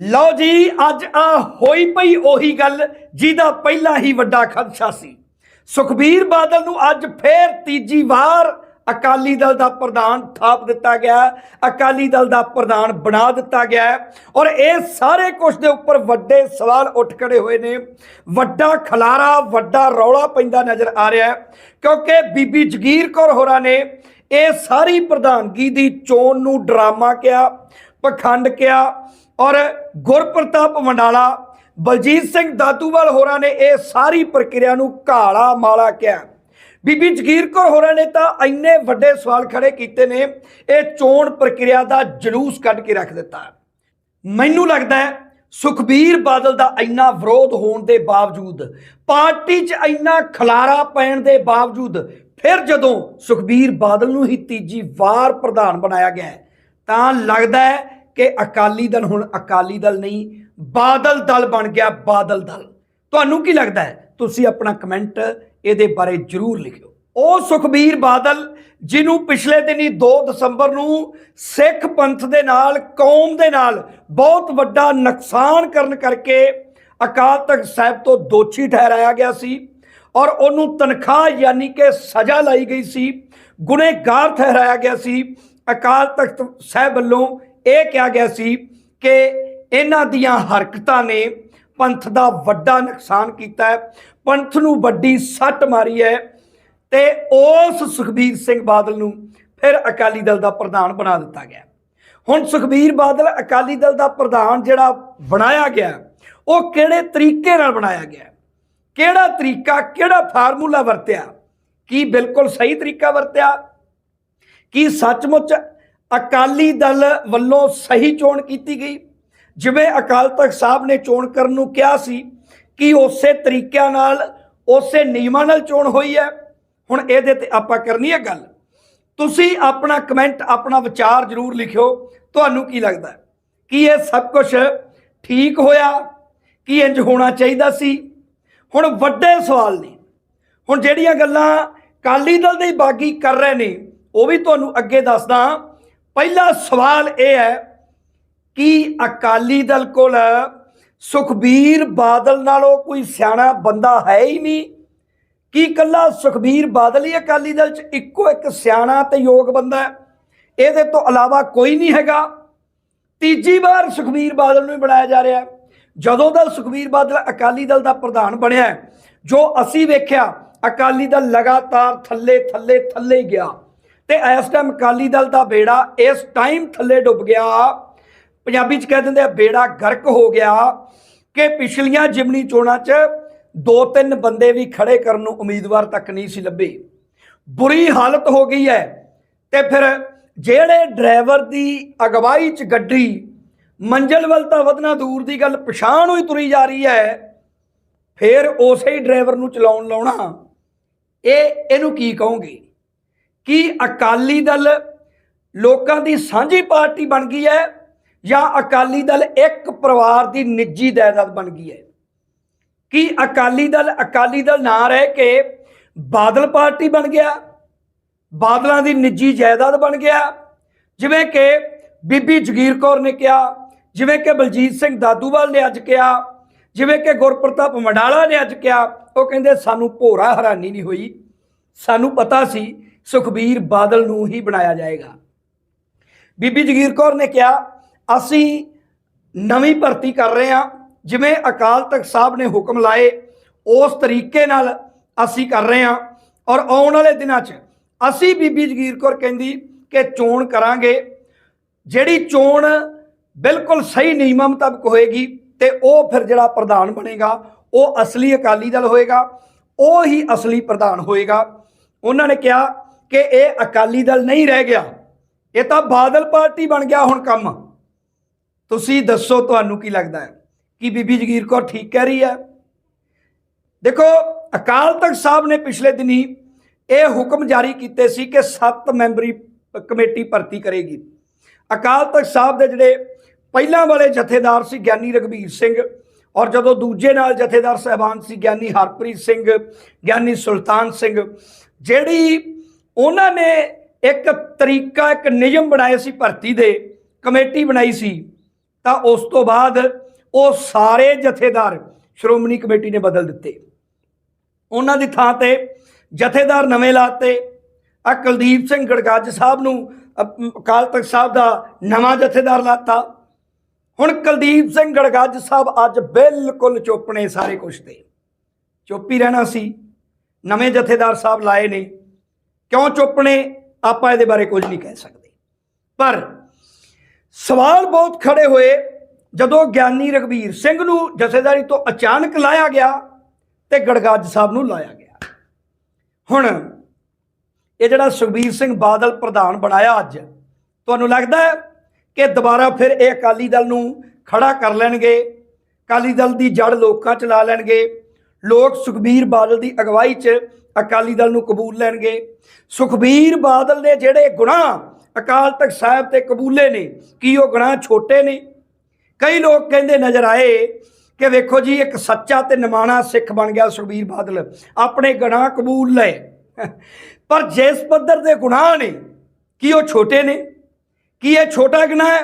ਲਓ ਜੀ, ਅੱਜ ਆ ਹੋਈ ਪਈ ਉਹੀ ਗੱਲ ਜਿਹਦਾ ਪਹਿਲਾਂ ਹੀ ਵੱਡਾ ਖਦਸ਼ਾ ਸੀ। ਸੁਖਬੀਰ ਬਾਦਲ ਨੂੰ ਅੱਜ ਫੇਰ ਤੀਜੀ ਵਾਰ ਅਕਾਲੀ ਦਲ ਦਾ ਪ੍ਰਧਾਨ ਥਾਪ ਦਿੱਤਾ ਗਿਆ ਅਕਾਲੀ ਦਲ ਦਾ ਪ੍ਰਧਾਨ ਬਣਾ ਦਿੱਤਾ ਗਿਆ ਔਰ ਇਹ ਸਾਰੇ ਕੁਝ ਦੇ ਉੱਪਰ ਵੱਡੇ ਸਵਾਲ ਉੱਠ ਖੜੇ ਹੋਏ ਨੇ। ਵੱਡਾ ਖਲਾਰਾ, ਵੱਡਾ ਰੌਲਾ ਪੈਂਦਾ ਨਜ਼ਰ ਆ ਰਿਹਾ ਕਿਉਂਕਿ ਬੀਬੀ ਜਗੀਰ ਕੌਰ ਹੋਰਾਂ ਨੇ ਇਹ ਸਾਰੀ ਪ੍ਰਧਾਨਗੀ ਦੀ ਚੋਣ ਨੂੰ ਡਰਾਮਾ ਕਿਹਾ, ਪਖੰਡ ਕਿਹਾ ਔਰ ਗੁਰਪ੍ਰਤਾਪ ਮੰਡਾਲਾ, ਬਲਜੀਤ ਸਿੰਘ ਦਾਦੂਵਾਲ ਹੋਰਾਂ ਨੇ ਇਹ ਸਾਰੀ ਪ੍ਰਕਿਰਿਆ ਨੂੰ ਕਾਲਾ ਮਾਲਾ ਕਿਹਾ। ਬੀਬੀ ਜਗੀਰ ਕੌਰ ਹੋਰਾਂ ਨੇ ਤਾਂ ਇੰਨੇ ਵੱਡੇ ਸਵਾਲ ਖੜੇ ਕੀਤੇ ਨੇ, ਇਹ ਚੋਣ ਪ੍ਰਕਿਰਿਆ ਦਾ ਜਲੂਸ ਕੱਢ ਕੇ ਰੱਖ ਦਿੱਤਾ। ਮੈਨੂੰ ਲੱਗਦਾ ਹੈ ਸੁਖਬੀਰ ਬਾਦਲ ਦਾ ਇੰਨਾ ਵਿਰੋਧ ਹੋਣ ਦੇ ਬਾਵਜੂਦ, ਪਾਰਟੀ 'ਚ ਇੰਨਾ ਖਲਾਰਾ ਪੈਣ ਦੇ ਬਾਵਜੂਦ, ਫਿਰ ਜਦੋਂ ਸੁਖਬੀਰ ਬਾਦਲ ਨੂੰ ਹੀ ਤੀਜੀ ਵਾਰ ਪ੍ਰਧਾਨ ਬਣਾਇਆ ਗਿਆ ਤਾਂ ਲੱਗਦਾ ਹੈ ਕਿ ਅਕਾਲੀ ਦਲ ਹੁਣ ਅਕਾਲੀ ਦਲ ਨਹੀਂ, ਬਾਦਲ ਦਲ ਬਣ ਗਿਆ ਬਾਦਲ ਦਲ। ਤੁਹਾਨੂੰ ਕੀ ਲੱਗਦਾ ਹੈ? ਤੁਸੀਂ ਆਪਣਾ ਕਮੈਂਟ ਇਹਦੇ ਬਾਰੇ ਜਰੂਰ ਲਿਖਿਓ। ਉਹ ਸੁਖਬੀਰ ਬਾਦਲ, ਜਿਹਨੂੰ ਪਿਛਲੇ ਦਿਨੀ 2 ਦਸੰਬਰ ਨੂੰ ਸਿੱਖ ਪੰਥ ਦੇ ਨਾਲ, ਕੌਮ ਦੇ ਨਾਲ ਬਹੁਤ ਵੱਡਾ ਨੁਕਸਾਨ ਕਰਨ ਕਰਕੇ ਅਕਾਲ ਤਖਤ ਸਾਹਿਬ ਤੋਂ ਦੋਸ਼ੀ ਠਹਿਰਾਇਆ ਗਿਆ ਸੀ ਔਰ ਉਹਨੂੰ ਤਨਖਾਹ ਯਾਨੀ ਕਿ ਸਜ਼ਾ ਲਾਈ ਗਈ ਸੀ। ਗੁਨੇਗਾਰ ਠਹਿਰਾਇਆ ਗਿਆ ਸੀ। ਅਕਾਲ ਤਖਤ ਸਾਹਿਬ ਵੱਲੋਂ ਇਹ ਕਿਹਾ ਗਿਆ ਸੀ ਕਿ ਇਹਨਾਂ ਦੀਆਂ ਹਰਕਤਾਂ ਨੇ ਪੰਥ ਦਾ ਵੱਡਾ ਨੁਕਸਾਨ ਕੀਤਾ ਹੈ। ਪੰਥ ਨੂੰ ਵੱਡੀ ਸੱਟ ਮਾਰੀ ਹੈ ਤੇ ਉਸ ਸੁਖਬੀਰ ਸਿੰਘ ਬਾਦਲ ਨੂੰ ਫਿਰ ਅਕਾਲੀ ਦਲ ਦਾ ਪ੍ਰਧਾਨ ਬਣਾ ਦਿੱਤਾ ਗਿਆ। ਹੁਣ ਸੁਖਬੀਰ ਬਾਦਲ ਅਕਾਲੀ ਦਲ ਦਾ ਪ੍ਰਧਾਨ ਜਿਹੜਾ ਬਣਾਇਆ ਗਿਆ, ਉਹ ਕਿਹੜੇ ਤਰੀਕੇ ਨਾਲ ਬਣਾਇਆ ਗਿਆ? ਕਿਹੜਾ ਤਰੀਕਾ, ਕਿਹੜਾ ਫਾਰਮੂਲਾ ਵਰਤਿਆ? ਕੀ ਬਿਲਕੁਲ ਸਹੀ ਤਰੀਕਾ ਵਰਤਿਆ? ਕੀ ਸੱਚਮੁੱਚ ਅਕਾਲੀ ਦਲ ਵੱਲੋਂ ਸਹੀ ਚੋਣ ਕੀਤੀ ਗਈ। ਜਿਵੇਂ ਅਕਾਲ ਤਖਤ ਸਾਹਿਬ ਨੇ ਚੋਣ ਕਰਨ ਨੂੰ ਕਿਹਾ ਸੀ ਕਿ ਉਸੇ ਤਰੀਕਿਆਂ ਨਾਲ ਉਸੇ ਨਿਯਮਾਂ ਨਾਲ ਚੋਣ ਹੋਈ ਹੈ। ਹੁਣ ਇਹਦੇ ਤੇ ਆਪਾਂ ਕਰਨੀ ਹੈ ਗੱਲ। ਤੁਸੀਂ ਆਪਣਾ ਕਮੈਂਟ, ਆਪਣਾ ਵਿਚਾਰ ਜ਼ਰੂਰ ਲਿਖਿਓ। ਤੁਹਾਨੂੰ ਕੀ ਲੱਗਦਾ? ਕੀ ਇਹ ਸਭ ਕੁਝ ਠੀਕ ਹੋਇਆ? ਕੀ ਇੰਜ ਹੋਣਾ ਚਾਹੀਦਾ ਸੀ? ਹੁਣ ਵੱਡੇ ਸਵਾਲ ਨੇ। ਹੁਣ ਜਿਹੜੀਆਂ ਗੱਲਾਂ ਕਾਲੀ ਦਲ ਦੇ ਬਾਗੀ ਕਰ ਰਹੇ ਨੇ, ਉਹ ਵੀ ਤੁਹਾਨੂੰ ਅੱਗੇ ਦੱਸਦਾ। ਪਹਿਲਾ ਸਵਾਲ ਇਹ ਹੈ ਕਿ ਅਕਾਲੀ ਦਲ ਕੋਲ ਸੁਖਬੀਰ ਬਾਦਲ ਨਾਲੋਂ ਕੋਈ ਸਿਆਣਾ ਬੰਦਾ ਹੈ ਹੀ ਨਹੀਂ। ਕੀ ਕੱਲਾ ਸੁਖਬੀਰ ਬਾਦਲ ਹੀ ਅਕਾਲੀ ਦਲ 'ਚ ਇੱਕੋ ਇੱਕ ਸਿਆਣਾ ਤੇ ਯੋਗ ਬੰਦਾ ਹੈ? ਇਹਦੇ ਤੋਂ ਇਲਾਵਾ ਕੋਈ ਨਹੀਂ ਹੈਗਾ। ਤੀਜੀ ਵਾਰ ਸੁਖਬੀਰ ਬਾਦਲ ਨੂੰ ਹੀ ਬਣਾਇਆ ਜਾ ਰਿਹਾ ਜਦੋਂ ਦਾ ਸੁਖਬੀਰ ਬਾਦਲ ਅਕਾਲੀ ਦਲ ਦਾ ਪ੍ਰਧਾਨ ਬਣਿਆ ਜੋ ਅਸੀਂ ਵੇਖਿਆ, ਅਕਾਲੀ ਦਲ ਲਗਾਤਾਰ ਥੱਲੇ ਥੱਲੇ ਥੱਲੇ ਹੀ ਗਿਆ। ਤੇ ਇਸ ਟਾਈਮ ਅਕਾਲੀ ਦਲ ਦਾ ਬੇੜਾ ਇਸ ਟਾਈਮ ਥੱਲੇ ਡੁੱਬ ਗਿਆ। ਪੰਜਾਬੀ ਚ ਕਹਿ ਦਿੰਦੇ ਆ ਬੇੜਾ ਗਰਕ ਹੋ ਗਿਆ ਕਿ ਪਿਛਲੀਆਂ ਜਿਮਨੀ ਚੋਣਾਂ 'ਚ ਦੋ ਤਿੰਨ ਬੰਦੇ ਵੀ ਖੜੇ ਕਰਨ ਨੂੰ ਉਮੀਦਵਾਰ ਤੱਕ ਨਹੀਂ ਸੀ ਲੱਭੇ। ਬੁਰੀ ਹਾਲਤ ਹੋ ਗਈ ਹੈ ਤੇ ਫਿਰ ਜਿਹੜੇ ਡਰਾਈਵਰ ਦੀ ਅਗਵਾਈ 'ਚ ਗੱਡੀ ਮੰਜ਼ਲ ਵੱਲ ਤਾਂ ਵਧਣਾ ਦੂਰ ਦੀ ਗੱਲ, ਪਛਾਣ ਹੋਈ ਤੁਰੀ ਜਾ ਰਹੀ ਹੈ, ਫਿਰ ਉਸੇ ਹੀ ਡਰਾਈਵਰ ਨੂੰ ਚਲਾਉਣ ਲਾਉਣਾ। ਇਹ ਇਹਨੂੰ ਕੀ ਕਹੋਗੇ? ਕੀ ਅਕਾਲੀ ਦਲ ਲੋਕਾਂ ਦੀ ਸਾਂਝੀ ਪਾਰਟੀ ਬਣ ਗਈ ਹੈ ਜਾਂ ਅਕਾਲੀ ਦਲ ਇੱਕ ਪਰਿਵਾਰ ਦੀ ਨਿੱਜੀ ਜਾਇਦਾਦ ਬਣ ਗਈ ਹੈ? ਕੀ ਅਕਾਲੀ ਦਲ ਅਕਾਲੀ ਦਲ ਨਾ ਰਹਿ ਕੇ ਬਾਦਲ ਪਾਰਟੀ ਬਣ ਗਿਆ? ਬਾਦਲਾਂ ਦੀ ਨਿੱਜੀ ਜਾਇਦਾਦ ਬਣ ਗਿਆ? ਜਿਵੇਂ ਕਿ ਬੀਬੀ ਜਗੀਰ ਕੌਰ ਨੇ ਕਿਹਾ, ਜਿਵੇਂ ਕਿ ਬਲਜੀਤ ਸਿੰਘ ਦਾਦੂਵਾਲ ਨੇ ਅੱਜ ਕਿਹਾ, ਜਿਵੇਂ ਕਿ ਗੁਰਪ੍ਰਤਾਪ ਮੰਡਾਲਾ ਨੇ ਅੱਜ ਕਿਹਾ, ਉਹ ਕਹਿੰਦੇ ਸਾਨੂੰ ਭੋਰਾ ਹੈਰਾਨੀ ਨਹੀਂ ਹੋਈ। ਸਾਨੂੰ ਪਤਾ ਸੀ ਸੁਖਬੀਰ ਬਾਦਲ ਨੂੰ ਹੀ ਬਣਾਇਆ ਜਾਏਗਾ। ਬੀਬੀ ਜਗੀਰ ਕੌਰ ਨੇ ਕਿਹਾ, ਅਸੀਂ ਨਵੀਂ ਭਰਤੀ ਕਰ ਰਹੇ ਹਾਂ। ਜਿਵੇਂ ਅਕਾਲ ਤਖਤ ਸਾਹਿਬ ਨੇ ਹੁਕਮ ਲਾਏ, ਉਸ ਤਰੀਕੇ ਨਾਲ ਅਸੀਂ ਕਰ ਰਹੇ ਹਾਂ। ਔਰ ਆਉਣ ਵਾਲੇ ਦਿਨਾਂ 'ਚ ਅਸੀਂ ਬੀਬੀ ਜਗੀਰ ਕੌਰ ਕਹਿੰਦੀ ਕਿ ਚੋਣ ਕਰਾਂਗੇ। ਜਿਹੜੀ ਚੋਣ ਬਿਲਕੁਲ ਸਹੀ ਨਿਯਮਾਂ ਮੁਤਾਬਕ ਹੋਏਗੀ ਤੇ ਉਹ ਫਿਰ ਜਿਹੜਾ ਪ੍ਰਧਾਨ ਬਣੇਗਾ, ਉਹ ਅਸਲੀ ਅਕਾਲੀ ਦਲ ਹੋਏਗਾ। ਉਹ ਹੀ ਅਸਲੀ ਪ੍ਰਧਾਨ ਹੋਏਗਾ। ਉਹਨਾਂ ਨੇ ਕਿਹਾ ਕਿ ਇਹ ਅਕਾਲੀ ਦਲ ਨਹੀਂ ਰਹਿ ਗਿਆ। ਇਹ ਤਾਂ ਬਾਦਲ ਪਾਰਟੀ ਬਣ ਗਿਆ ਹੁਣ ਕੰਮ। ਤੁਸੀਂ ਦੱਸੋ ਤੁਹਾਨੂੰ ਕੀ ਲੱਗਦਾ ਹੈ? ਕਿ ਬੀਬੀ ਜਗੀਰ ਕੌਰ ਠੀਕ ਕਹਿ ਰਹੀ ਹੈ? ਦੇਖੋ, ਅਕਾਲ ਤਖਤ ਸਾਹਿਬ ਨੇ ਪਿਛਲੇ ਦਿਨੀ ਇਹ ਹੁਕਮ ਜਾਰੀ ਕੀਤੇ ਸੀ ਕਿ 7 ਮੈਂਬਰੀ ਕਮੇਟੀ ਭਰਤੀ ਕਰੇਗੀ। ਅਕਾਲ ਤਖਤ ਸਾਹਿਬ ਦੇ ਜਿਹੜੇ ਪਹਿਲਾਂ ਵਾਲੇ ਜਥੇਦਾਰ ਸੀ ਗਿਆਨੀ ਰਗਵੀਰ ਸਿੰਘ ਔਰ ਜਦੋਂ ਦੂਜੇ ਨਾਲ ਜਥੇਦਾਰ ਸਹਿਬਾਨ ਸੀ ਗਿਆਨੀ ਹਰਪ੍ਰੀਤ ਸਿੰਘ, ਗਿਆਨੀ ਸੁਲਤਾਨ ਸਿੰਘ, ਜਿਹੜੀ ਉਹਨਾਂ ਨੇ ਇੱਕ ਤਰੀਕਾ, ਇੱਕ ਨਿਯਮ ਬਣਾਏ ਸੀ ਭਰਤੀ ਦੇ, ਕਮੇਟੀ ਬਣਾਈ ਸੀ। ਤਾਂ ਉਸ ਤੋਂ ਬਾਅਦ ਉਹ ਸਾਰੇ ਜਥੇਦਾਰ ਸ਼੍ਰੋਮਣੀ ਕਮੇਟੀ ਨੇ ਬਦਲ ਦਿੱਤੇ। ਉਹਨਾਂ ਦੀ ਥਾਂ ਤੇ ਜਥੇਦਾਰ ਨਵੇਂ ਲਾਤੇ। ਆ ਕੁਲਦੀਪ ਸਿੰਘ ਗੜਗੱਜ ਸਾਹਿਬ ਨੂੰ ਅਕਾਲ ਤਖਤ ਸਾਹਿਬ ਦਾ ਨਵਾਂ ਜਥੇਦਾਰ ਲਾਤਾ। ਹੁਣ ਕੁਲਦੀਪ ਸਿੰਘ ਗੜਗੱਜ ਸਾਹਿਬ ਅੱਜ ਬਿਲਕੁਲ ਚੁੱਪ ਨੇ ਸਾਰੇ ਕੁਛ ਤੇ। ਚੁੱਪ ਹੀ ਰਹਿਣਾ ਸੀ। ਨਵੇਂ ਜਥੇਦਾਰ ਸਾਹਿਬ ਲਾਏ ਨੇ। ਕਿਉਂ ਚੁੱਪ ਨੇ? ਆਪਾਂ ਇਹਦੇ ਬਾਰੇ ਕੁਝ ਨਹੀਂ ਕਹਿ ਸਕਦੇ। ਪਰ ਸਵਾਲ ਬਹੁਤ ਖੜੇ ਹੋਏ। ਜਦੋਂ ਗਿਆਨੀ ਰਗਵੀਰ ਸਿੰਘ ਨੂੰ ਜਥੇਦਾਰੀ ਤੋਂ ਅਚਾਨਕ ਲਾਇਆ ਗਿਆ ਤੇ ਗੜਗਾਜ ਸਾਹਿਬ ਨੂੰ ਲਾਇਆ ਗਿਆ। ਹੁਣ ਇਹ ਜਿਹੜਾ ਸੁਖਬੀਰ ਸਿੰਘ ਬਾਦਲ ਪ੍ਰਧਾਨ ਬਣਾਇਆ ਅੱਜ, ਤੁਹਾਨੂੰ ਲੱਗਦਾ ਹੈ ਕਿ ਦੁਬਾਰਾ ਫਿਰ ਇਹ ਅਕਾਲੀ ਦਲ ਨੂੰ ਖੜਾ ਕਰ ਲੈਣਗੇ? ਅਕਾਲੀ ਦਲ ਦੀ ਜੜ ਲੋਕਾਂ ਚ ਲਾ ਲੈਣਗੇ। ਲੋਕ ਸੁਖਬੀਰ ਬਾਦਲ ਦੀ ਅਗਵਾਈ 'ਚ ਅਕਾਲੀ ਦਲ ਨੂੰ ਕਬੂਲ ਲੈਣਗੇ। ਸੁਖਬੀਰ ਬਾਦਲ ਦੇ ਜਿਹੜੇ ਗੁਨਾਹ ਅਕਾਲ ਤਖਤ ਸਾਹਿਬ ਤੇ ਕਬੂਲੇ ਨੇ, ਕੀ ਉਹ ਗੁਨਾਹ ਛੋਟੇ ਨੇ? ਕਈ ਲੋਕ ਕਹਿੰਦੇ ਨਜ਼ਰ ਆਏ ਕਿ ਵੇਖੋ ਜੀ, ਇੱਕ ਸੱਚਾ ਤੇ ਨਿਮਾਣਾ ਸਿੱਖ ਬਣ ਗਿਆ ਸੁਖਬੀਰ ਬਾਦਲ। ਆਪਣੇ ਗੁਨਾਹ ਕਬੂਲ ਲਏ। ਪਰ ਜਿਸ ਪੱਧਰ ਦੇ ਗੁਨਾਹ ਨੇ, ਕੀ ਉਹ ਛੋਟੇ ਨੇ? ਕੀ ਇਹ ਛੋਟਾ ਗੁਨਾਹ ਹੈ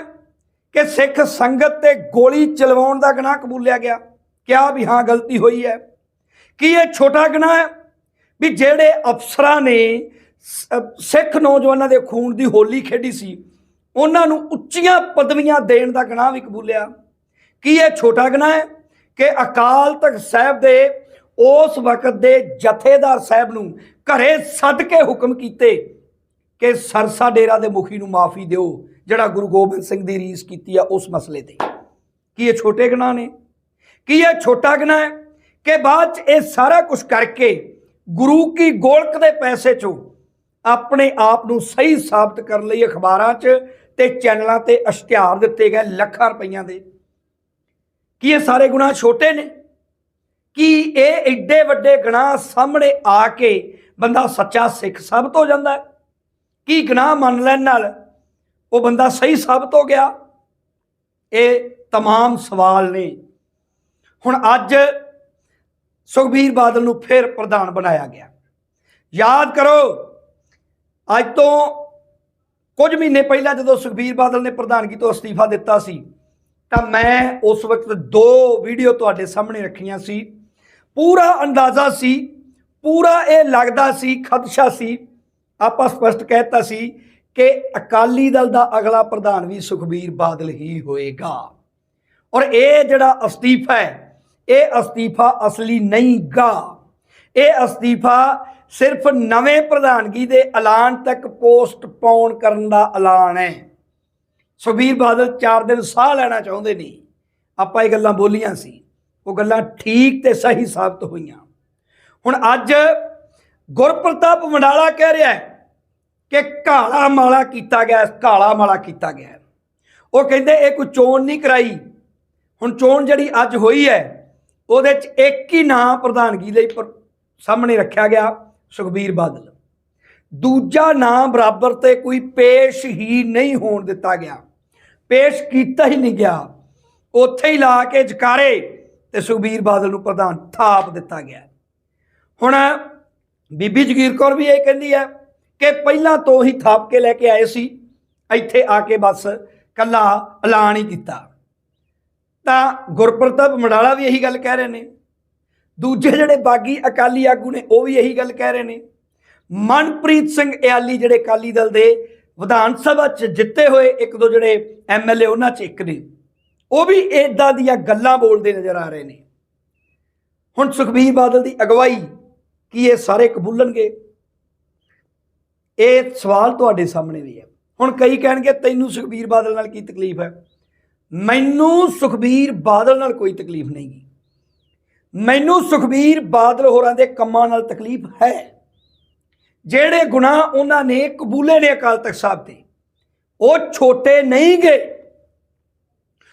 ਕਿ ਸਿੱਖ ਸੰਗਤ ਤੇ ਗੋਲੀ ਚਲਵਾਉਣ ਦਾ ਗੁਨਾਹ ਕਬੂਲਿਆ ਗਿਆ? ਕਿਹਾ ਵੀ ਹਾਂ, ਗਲਤੀ ਹੋਈ ਹੈ? ਕੀ ਇਹ ਛੋਟਾ ਗੁਨਾਹ ਹੈ? ਵੀ ਜਿਹੜੇ ਅਫਸਰਾਂ ਨੇ ਸਿੱਖ ਨੌਜਵਾਨਾਂ ਦੇ ਖੂਨ ਦੀ ਹੋਲੀ ਖੇਡੀ ਸੀ, ਉਹਨਾਂ ਨੂੰ ਉੱਚੀਆਂ ਪਦਵੀਆਂ ਦੇਣ ਦਾ ਗੁਨਾਹ ਵੀ ਕਬੂਲਿਆ। ਕੀ ਇਹ ਛੋਟਾ ਗੁਨਾਹ ਹੈ ਕਿ ਅਕਾਲ ਤਖਤ ਸਾਹਿਬ ਦੇ ਉਸ ਵਕਤ ਦੇ ਜਥੇਦਾਰ ਸਾਹਿਬ ਨੂੰ ਘਰੇ ਸੱਦ ਕੇ ਹੁਕਮ ਕੀਤੇ ਕਿ ਸਰਸਾ ਡੇਰਾ ਦੇ ਮੁਖੀ ਨੂੰ ਮਾਫੀ ਦਿਓ, ਜਿਹੜਾ ਗੁਰੂ ਗੋਬਿੰਦ ਸਿੰਘ ਦੀ ਰੀਸ ਕੀਤੀ ਆ ਉਸ ਮਸਲੇ ਤੇ। ਕੀ ਇਹ ਛੋਟੇ ਗੁਨਾਹ ਨੇ? ਕੀ ਇਹ ਛੋਟਾ ਗੁਨਾਹ ਹੈ ਕਿ ਬਾਅਦ ਚ ਇਹ ਸਾਰਾ ਕੁਝ ਕਰਕੇ ਗੁਰੂ ਕੀ ਗੋਲਕ ਦੇ ਪੈਸੇ ਚੋਂ ਆਪਣੇ ਆਪ ਨੂੰ ਸਹੀ ਸਾਬਤ ਕਰਨ ਲਈ ਅਖਬਾਰਾਂ 'ਚ ਤੇ ਚੈਨਲਾਂ ਤੇ ਇਸ਼ਤਿਹਾਰ ਦਿੱਤੇ ਗਏ ਲੱਖਾਂ ਰੁਪਈਆਂ ਦੇ ਕੀ ਇਹ ਸਾਰੇ ਗੁਨਾਹ ਛੋਟੇ ਨੇ ਕੀ ਇਹ ਐਡੇ ਵੱਡੇ ਗੁਨਾਹ ਸਾਹਮਣੇ ਆ ਕੇ ਬੰਦਾ ਸੱਚਾ ਸਿੱਖ ਸਾਬਤ ਹੋ ਜਾਂਦਾ ਹੈ ਕੀ ਗੁਨਾਹ ਮੰਨ ਲੈਣ ਨਾਲ ਉਹ ਬੰਦਾ ਸਹੀ ਸਾਬਤ ਹੋ ਗਿਆ ਇਹ तमाम ਸਵਾਲ ਨੇ ਹੁਣ ਅੱਜ ਸੁਖਬੀਰ ਬਾਦਲ ਨੂੰ ਫਿਰ ਪ੍ਰਧਾਨ ਬਣਾਇਆ ਗਿਆ। ਯਾਦ ਕਰੋ, ਅੱਜ ਤੋਂ ਕੁਝ ਮਹੀਨੇ ਪਹਿਲਾਂ ਜਦੋਂ ਸੁਖਬੀਰ ਬਾਦਲ ਨੇ ਪ੍ਰਧਾਨਗੀ ਤੋਂ ਅਸਤੀਫਾ ਦਿੱਤਾ ਸੀ, ਤਾਂ ਮੈਂ ਉਸ ਵਕਤ ਦੋ ਵੀਡੀਓ ਤੁਹਾਡੇ ਸਾਹਮਣੇ ਰੱਖੀਆਂ ਸੀ। ਪੂਰਾ ਅੰਦਾਜ਼ਾ ਸੀ, ਪੂਰਾ ਇਹ ਲੱਗਦਾ ਸੀ, ਖਦਸ਼ਾ ਸੀ, ਆਪਾਂ ਸਪਸ਼ਟ ਕਹਿਤਾ ਸੀ ਕਿ ਅਕਾਲੀ ਦਲ ਦਾ ਅਗਲਾ ਪ੍ਰਧਾਨ ਵੀ ਸੁਖਬੀਰ ਬਾਦਲ ਹੀ ਹੋਏਗਾ। ਔਰ ਇਹ ਜਿਹੜਾ ਅਸਤੀਫਾ ਹੈ ਇਹ ਅਸਤੀਫਾ ਅਸਲੀ ਨਹੀਂ ਗਾ। ਇਹ ਅਸਤੀਫਾ ਸਿਰਫ ਨਵੇਂ ਪ੍ਰਧਾਨਗੀ ਦੇ ਐਲਾਨ ਤੱਕ ਪੋਸਟ ਪਾਉਣ ਕਰਨ ਦਾ ਐਲਾਨ ਹੈ। ਸੁਖਬੀਰ ਬਾਦਲ 4 ਦਿਨ ਸਾਹ ਲੈਣਾ ਚਾਹੁੰਦੇ ਨੇ। ਆਪਾਂ ਇਹ ਗੱਲਾਂ ਬੋਲੀਆਂ ਸੀ। ਉਹ ਗੱਲਾਂ ਠੀਕ ਤੇ ਸਹੀ ਸਾਬਤ ਹੋਈਆਂ। ਹੁਣ ਅੱਜ ਗੁਰਪ੍ਰਤਾਪ ਮੰਡਾਲਾ ਕਹਿ ਰਿਹਾ ਹੈ ਕਿ ਕਾਲਾ ਮਾਲਾ ਕੀਤਾ ਗਿਆ, ਕਾਲਾ ਮਾਲਾ ਕੀਤਾ ਗਿਆ। ਉਹ ਕਹਿੰਦੇ ਇਹ ਕੋਈ ਚੋਣ ਨਹੀਂ ਕਰਾਈ। ਹੁਣ ਚੋਣ ਜਿਹੜੀ ਅੱਜ ਹੋਈ ਹੈ ਉਹਦੇ ਚ ਇੱਕ ਹੀ ਨਾਂ ਪ੍ਰਧਾਨਗੀ ਲਈ ਪਰ- ਸਾਹਮਣੇ ਰੱਖਿਆ ਗਿਆ ਸੁਖਬੀਰ ਬਾਦਲ। ਦੂਜਾ ਨਾਂ ਬਰਾਬਰ ਤੇ ਕੋਈ ਪੇਸ਼ ਹੀ ਨਹੀਂ ਹੋਣ ਦਿੱਤਾ ਗਿਆ। ਪੇਸ਼ ਕੀਤਾ ਹੀ ਨਹੀਂ ਗਿਆ। ਉੱਥੇ ਹੀ ਲਾ ਕੇ ਜਕਾਰੇ ਤੇ ਸੁਖਬੀਰ ਬਾਦਲ ਨੂੰ ਪ੍ਰਧਾਨ ਥਾਪ ਦਿੱਤਾ ਗਿਆ। ਹੁਣ ਬੀਬੀ ਜਗੀਰ ਕੌਰ ਵੀ ਇਹ ਕਹਿੰਦੀ ਹੈ ਕਿ ਪਹਿਲਾਂ ਤੋਂ ਹੀ ਥਾਪ ਕੇ ਲੈ ਕੇ ਆਏ ਸੀ। ਇੱਥੇ ਆ ਕੇ ਬਸ ਕੱਲਾ ਐਲਾਨ ਹੀ ਕੀਤਾ। ਤਾਂ ਗੁਰਪ੍ਰਤਾਪ ਮੰਡਾਲਾ ਵੀ ਇਹੀ ਗੱਲ ਕਹਿ ਰਹੇ ਨੇ। ਦੂਜੇ ਜਿਹੜੇ ਬਾਗੀ ਅਕਾਲੀ ਆਗੂ ਨੇ, ਉਹ ਵੀ ਇਹੀ ਗੱਲ ਕਹਿ ਰਹੇ ਨੇ। ਮਨਪ੍ਰੀਤ ਸਿੰਘ ਇਆਲੀ ਜਿਹੜੇ ਅਕਾਲੀ ਦਲ ਦੇ ਵਿਧਾਨ ਸਭਾ 'ਚ ਜਿੱਤੇ ਹੋਏ ਇੱਕ ਦੋ ਜਿਹੜੇ ਐਮਐਲਏ ਉਹਨਾਂ 'ਚ ਇੱਕ ਨੇ। ਉਹ ਵੀ ਇਦਾਂ ਦੀਆਂ ਗੱਲਾਂ ਬੋਲਦੇ ਨਜ਼ਰ ਆ ਰਹੇ ਨੇ। ਹੁਣ ਸੁਖਬੀਰ ਬਾਦਲ ਦੀ ਅਗਵਾਈ ਕੀ ਇਹ ਸਾਰੇ ਕਬੂਲਣਗੇ? ਇਹ ਸਵਾਲ ਤੁਹਾਡੇ ਸਾਹਮਣੇ ਵੀ ਹੈ। ਹੁਣ ਕਈ ਕਹਿਣਗੇ, ਤੈਨੂੰ ਸੁਖਬੀਰ ਬਾਦਲ ਨਾਲ ਕੀ ਤਕਲੀਫ ਹੈ? ਮੈਨੂੰ ਸੁਖਬੀਰ ਬਾਦਲ ਨਾਲ ਕੋਈ ਤਕਲੀਫ ਨਹੀਂ ਗੀ। ਮੈਨੂੰ ਸੁਖਬੀਰ ਬਾਦਲ ਹੋਰਾਂ ਦੇ ਕੰਮਾਂ ਨਾਲ ਤਕਲੀਫ ਹੈ। ਜਿਹੜੇ ਗੁਨਾਹ ਉਹਨਾਂ ਨੇ ਕਬੂਲੇ ਨੇ ਅਕਾਲ ਤਖਤ ਸਾਹਿਬ ਤੇ ਉਹ ਛੋਟੇ ਨਹੀਂ ਗਏ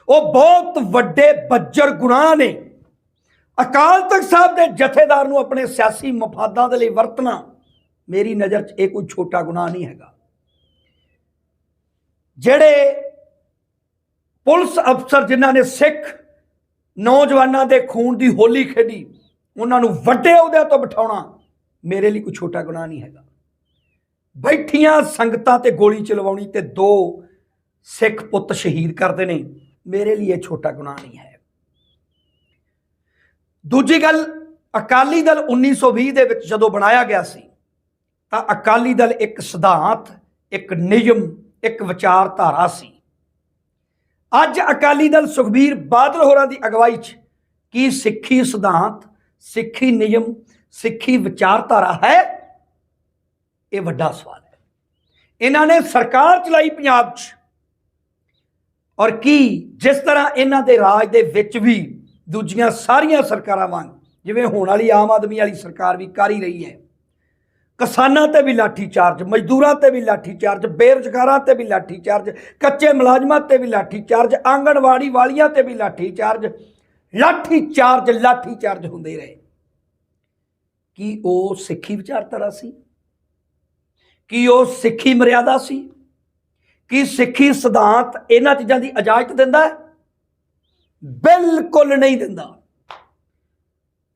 ਉਹ ਬਹੁਤ ਵੱਡੇ ਬੱਜਰ ਗੁਨਾਹ ਨੇ। ਅਕਾਲ ਤਖਤ ਸਾਹਿਬ ਦੇ ਜਥੇਦਾਰ ਨੂੰ ਆਪਣੇ ਸਿਆਸੀ ਮਫਾਦਾਂ ਦੇ ਲਈ ਵਰਤਣਾ ਮੇਰੀ ਨਜ਼ਰ 'ਚ ਇਹ ਕੋਈ ਛੋਟਾ ਗੁਨਾਹ ਨਹੀਂ ਹੈਗਾ। ਜਿਹੜੇ ਪੁਲਿਸ ਅਫਸਰ ਜਿਨ੍ਹਾਂ ਨੇ ਸਿੱਖ ਨੌਜਵਾਨਾਂ ਦੇ ਖੂਨ ਦੀ ਹੋਲੀ ਖੇਡੀ, ਉਹਨਾਂ ਨੂੰ ਵੱਡੇ ਅਹੁਦਿਆਂ ਤੋਂ ਬਿਠਾਉਣਾ ਮੇਰੇ ਲਈ ਕੋਈ ਛੋਟਾ ਗੁਨਾਹ ਨਹੀਂ ਹੈਗਾ। ਬੈਠੀਆਂ ਸੰਗਤਾਂ ਤੇ ਗੋਲੀ ਚਲਵਾਉਣੀ ਤੇ ਦੋ ਸਿੱਖ ਪੁੱਤ ਸ਼ਹੀਦ ਕਰਦੇ ਨੇ, ਮੇਰੇ ਲਈ ਇਹ ਛੋਟਾ ਗੁਨਾਹ ਨਹੀਂ ਹੈ। ਦੂਜੀ ਗੱਲ, ਅਕਾਲੀ ਦਲ 1920 ਦੇ ਵਿੱਚ ਜਦੋਂ ਬਣਾਇਆ ਗਿਆ ਸੀ, ਤਾਂ ਅਕਾਲੀ ਦਲ ਇੱਕ ਸਿਧਾਂਤ, ਇੱਕ ਨਿਯਮ, ਇੱਕ ਵਿਚਾਰਧਾਰਾ ਸੀ। ਅੱਜ ਅਕਾਲੀ ਦਲ ਸੁਖਬੀਰ ਬਾਦਲ ਹੋਰਾਂ ਦੀ ਅਗਵਾਈ 'ਚ ਕੀ ਸਿੱਖੀ ਸਿਧਾਂਤ, ਸਿੱਖੀ ਨਿਯਮ, ਸਿੱਖੀ ਵਿਚਾਰਧਾਰਾ ਹੈ? ਇਹ ਵੱਡਾ ਸਵਾਲ ਹੈ। ਇਹਨਾਂ ਨੇ ਸਰਕਾਰ ਚਲਾਈ ਪੰਜਾਬ 'ਚ ਔਰ ਕੀ ਜਿਸ ਤਰ੍ਹਾਂ ਇਹਨਾਂ ਦੇ ਰਾਜ ਦੇ ਵਿੱਚ ਵੀ ਦੂਜੀਆਂ ਸਾਰੀਆਂ ਸਰਕਾਰਾਂ ਵਾਂਗ, ਜਿਵੇਂ ਹੋਣ ਵਾਲੀ ਆਮ ਆਦਮੀ ਵਾਲੀ ਸਰਕਾਰ ਵੀ ਕਰ ਹੀ ਰਹੀ ਹੈ ਕਿਸਾਨਾਂ ਤੇ ਵੀ ਲਾਠੀ ਚਾਰਜ, ਮਜ਼ਦੂਰਾਂ ਤੇ ਵੀ ਲਾਠੀ ਚਾਰਜ, ਬੇਰੁਜ਼ਗਾਰਾਂ ਤੇ ਵੀ ਲਾਠੀ ਚਾਰਜ, ਕੱਚੇ ਮੁਲਾਜ਼ਮਾਂ ਤੇ ਵੀ ਲਾਠੀ ਚਾਰਜ, ਆਂਗਣਵਾੜੀ ਵਾਲੀਆਂ ਤੇ ਵੀ lathi charge lathi charge lathi charge ਹੁੰਦੇ ਰਹੇ। ਕੀ ਉਹ ਸਿੱਖੀ ਵਿਚਾਰਧਾਰਾ ਸੀ? ਕੀ ਉਹ ਸਿੱਖੀ ਮਰਿਆਦਾ ਸੀ? ਕੀ ਸਿੱਖੀ ਸਿਧਾਂਤ ਇਹਨਾਂ ਚੀਜ਼ਾਂ ਦੀ ਇਜਾਜ਼ਤ ਦਿੰਦਾ ਹੈ? ਬਿਲਕੁਲ ਨਹੀਂ ਦਿੰਦਾ।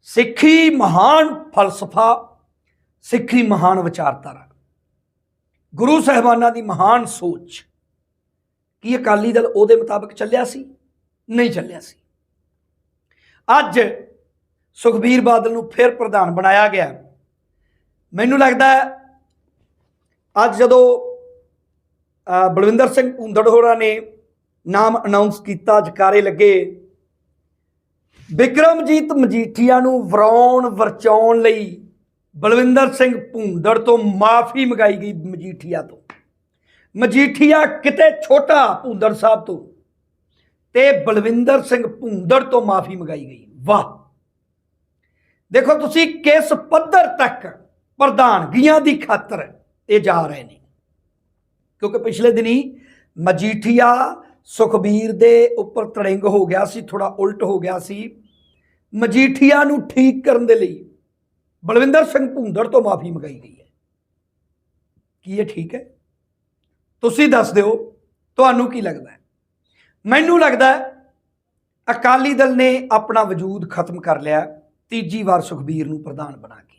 ਸਿੱਖੀ ਮਹਾਨ ਫਲਸਫਾ ਸਿੱਖੀ ਮਹਾਨ ਵਿਚਾਰਧਾਰਾ। ਗੁਰੂ ਸਾਹਿਬਾਨਾਂ ਦੀ ਮਹਾਨ ਸੋਚ, ਕੀ ਅਕਾਲੀ ਦਲ ਉਹਦੇ ਮੁਤਾਬਕ ਚੱਲਿਆ ਸੀ? ਨਹੀਂ ਚੱਲਿਆ ਸੀ। ਅੱਜ ਸੁਖਬੀਰ ਬਾਦਲ ਨੂੰ ਫਿਰ ਪ੍ਰਧਾਨ ਬਣਾਇਆ ਗਿਆ। ਮੈਨੂੰ ਲੱਗਦਾ ਹੈ, ਅੱਜ ਜਦੋਂ ਬਲਵਿੰਦਰ ਸਿੰਘ ਭੁੰਦੜ ਹੋਰਾਂ ਨੇ ਨਾਮ ਅਨਾਉਂਸ ਕੀਤਾ, ਜਕਾਰੇ ਲੱਗੇ, ਵਿਕਰਮਜੀਤ ਮਜੀਠੀਆ ਨੂੰ ਵਰਾਉਣ ਵਰਚਾਉਣ ਲਈ ਬਲਵਿੰਦਰ ਸਿੰਘ ਭੁੰਦੜ ਤੋਂ ਮਾਫੀ ਮੰਗਾਈ ਗਈ ਮਜੀਠੀਆ ਤੋਂ। ਮਜੀਠੀਆ ਕਿਤੇ ਛੋਟਾ ਭੁੰਦੜ ਸਾਹਿਬ ਤੋਂ ਤੇ ਬਲਵਿੰਦਰ ਸਿੰਘ ਭੁੰਦੜ ਤੋਂ ਮਾਫੀ ਮੰਗਾਈ ਗਈ। ਵਾਹ! ਦੇਖੋ ਤੁਸੀਂ ਕਿਸ ਪੱਧਰ ਤੱਕ ਪ੍ਰਧਾਨਗੀਆਂ ਦੀ ਖਾਤਰ ਇਹ ਜਾ ਰਹੇ ਨੇ। ਕਿਉਂਕਿ ਪਿਛਲੇ ਦਿਨੀ ਮਜੀਠੀਆ ਸੁਖਬੀਰ ਦੇ ਉੱਪਰ ਤੜਿੰਗ ਹੋ ਗਿਆ ਸੀ ਥੋੜਾ ਉਲਟ ਹੋ ਗਿਆ ਸੀ। ਮਜੀਠੀਆ ਨੂੰ ਠੀਕ ਕਰਨ ਦੇ ਲਈ ਬਲਵਿੰਦਰ ਸਿੰਘ ਭੁੰਦੜ ਤੋਂ ਮਾਫੀ ਮੰਗਾਈ ਗਈ ਹੈ। ਕੀ ਇਹ ਠੀਕ ਹੈ? ਤੁਸੀਂ ਦੱਸ ਦਿਓ, ਤੁਹਾਨੂੰ ਕੀ ਲੱਗਦਾ ਹੈ? ਮੈਨੂੰ ਲੱਗਦਾ ਹੈ, ਅਕਾਲੀ ਦਲ ਨੇ ਆਪਣਾ ਵਜੂਦ ਖਤਮ ਕਰ ਲਿਆ, ਤੀਜੀ ਵਾਰ ਸੁਖਬੀਰ ਨੂੰ ਪ੍ਰਧਾਨ ਬਣਾ ਕੇ।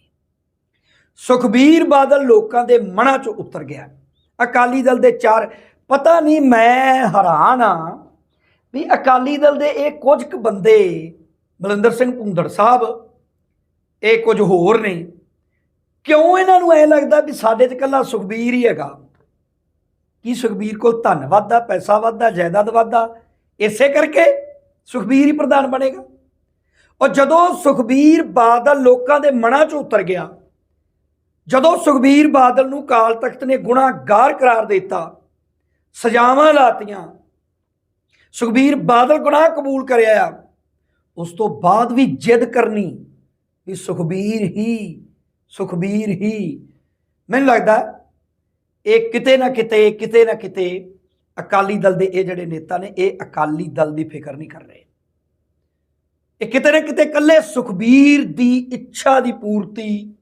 ਸੁਖਬੀਰ ਬਾਦਲ ਲੋਕਾਂ ਦੇ ਮਨਾਂ 'ਚੋਂ ਉਤਰ ਗਿਆ। ਅਕਾਲੀ ਦਲ ਦੇ ਚਾਰ, ਪਤਾ ਨਹੀਂ ਮੈਂ ਹੈਰਾਨ ਆ ਵੀ ਅਕਾਲੀ ਦਲ ਦੇ ਇਹ ਕੁਝ ਕੁ ਬੰਦੇ, ਬਲਵਿੰਦਰ ਸਿੰਘ ਭੁੰਦੜ ਸਾਹਿਬ ਇਹ ਕੁਝ ਹੋਰ ਨੇ। ਕਿਉਂ ਇਹਨਾਂ ਨੂੰ ਐ ਲੱਗਦਾ ਵੀ ਸਾਡੇ 'ਚ ਇਕੱਲਾ ਸੁਖਬੀਰ ਹੀ ਹੈਗਾ? ਕੀ ਸੁਖਬੀਰ ਕੋਲ ਧਨ ਵੱਧਦਾ, ਪੈਸਾ ਵੱਧਦਾ, ਜਾਇਦਾਦ ਵੱਧਦਾ? ਇਸੇ ਕਰਕੇ ਸੁਖਬੀਰ ਹੀ ਪ੍ਰਧਾਨ ਬਣੇਗਾ। ਔਰ ਜਦੋਂ ਸੁਖਬੀਰ ਬਾਦਲ ਲੋਕਾਂ ਦੇ ਮਨਾਂ 'ਚ ਉਤਰ ਗਿਆ, ਜਦੋਂ ਸੁਖਬੀਰ ਬਾਦਲ ਨੂੰ ਕਾਲ ਤਖਤ ਨੇ ਗੁਨਾਹਗਾਰ ਕਰਾਰ ਦਿੱਤਾ, ਸਜ਼ਾਵਾਂ ਲਾਤੀਆਂ, ਸੁਖਬੀਰ ਬਾਦਲ ਗੁਨਾਹ ਕਬੂਲ ਕਰਿਆ ਆ, ਉਸ ਤੋਂ ਬਾਅਦ ਵੀ ਜਿੱਦ ਕਰਨੀ ਵੀ ਸੁਖਬੀਰ ਹੀ ਸੁਖਬੀਰ ਹੀ। ਮੈਨੂੰ ਲੱਗਦਾ ਇਹ ਕਿਤੇ ਨਾ ਕਿਤੇ ਕਿਤੇ ਨਾ ਕਿਤੇ ਅਕਾਲੀ ਦਲ ਦੇ ਇਹ ਜਿਹੜੇ ਨੇਤਾ ਨੇ, ਇਹ ਅਕਾਲੀ ਦਲ ਦੀ ਫਿਕਰ ਨਹੀਂ ਕਰ ਰਹੇ। ਇਹ ਕਿਤੇ ਨਾ ਕਿਤੇ ਇਕੱਲੇ ਸੁਖਬੀਰ ਦੀ ਇੱਛਾ ਦੀ ਪੂਰਤੀ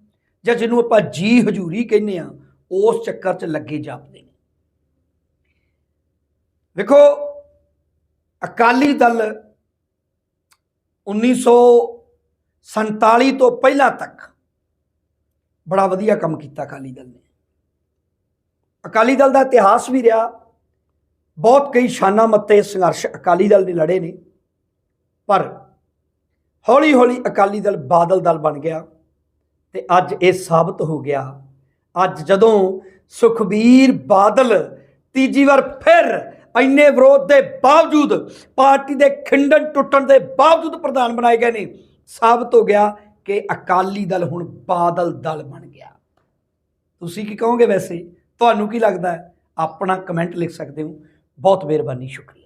ਜਾਂ ਜਿਹਨੂੰ ਆਪਾਂ ਜੀ ਹਜੂਰੀ ਕਹਿੰਦੇ ਆ ਉਸ ਚੱਕਰ 'ਚ ਲੱਗੇ ਜਾਪਦੇ ਨੇ। ਵੇਖੋ, ਅਕਾਲੀ ਦਲ 1947 ਤੋਂ ਪਹਿਲਾਂ ਤੱਕ ਬੜਾ ਵਧੀਆ ਕੰਮ ਕੀਤਾ ਅਕਾਲੀ ਦਲ ਨੇ। ਅਕਾਲੀ ਦਲ ਦਾ ਇਤਿਹਾਸ ਵੀ ਰਿਹਾ। ਬਹੁਤ ਕਈ ਸ਼ਾਨਾ ਮੱਤੇ ਸੰਘਰਸ਼ ਅਕਾਲੀ ਦਲ ਨੇ ਲੜੇ ਨੇ। ਪਰ ਹੌਲੀ ਹੌਲੀ ਅਕਾਲੀ ਦਲ ਬਾਦਲ ਦਲ ਬਣ ਗਿਆ ਤੇ ਅੱਜ ਇਹ ਸਾਬਤ ਹੋ ਗਿਆ। ਅੱਜ ਜਦੋਂ ਸੁਖਬੀਰ ਬਾਦਲ ਤੀਜੀ ਵਾਰ ਫਿਰ ਇੰਨੇ ਵਿਰੋਧ ਦੇ ਬਾਵਜੂਦ ਪਾਰਟੀ ਦੇ ਖਿੰਡਨ ਟੁੱਟਣ ਦੇ ਬਾਵਜੂਦ ਪ੍ਰਧਾਨ ਬਣਾਏ ਗਏ ਨੇ ਸਾਬਤ ਹੋ ਗਿਆ ਕਿ ਅਕਾਲੀ ਦਲ ਹੁਣ ਬਾਦਲ ਦਲ ਬਣ ਗਿਆ। ਤੁਸੀਂ ਕੀ ਕਹੋਗੇ ਵੈਸੇ? ਤੁਹਾਨੂੰ ਕੀ ਲੱਗਦਾ ਹੈ? ਆਪਣਾ ਕਮੈਂਟ ਲਿਖ ਸਕਦੇ ਹੋ। ਬਹੁਤ ਮਿਹਰਬਾਨੀ, ਸ਼ੁਕਰੀਆ।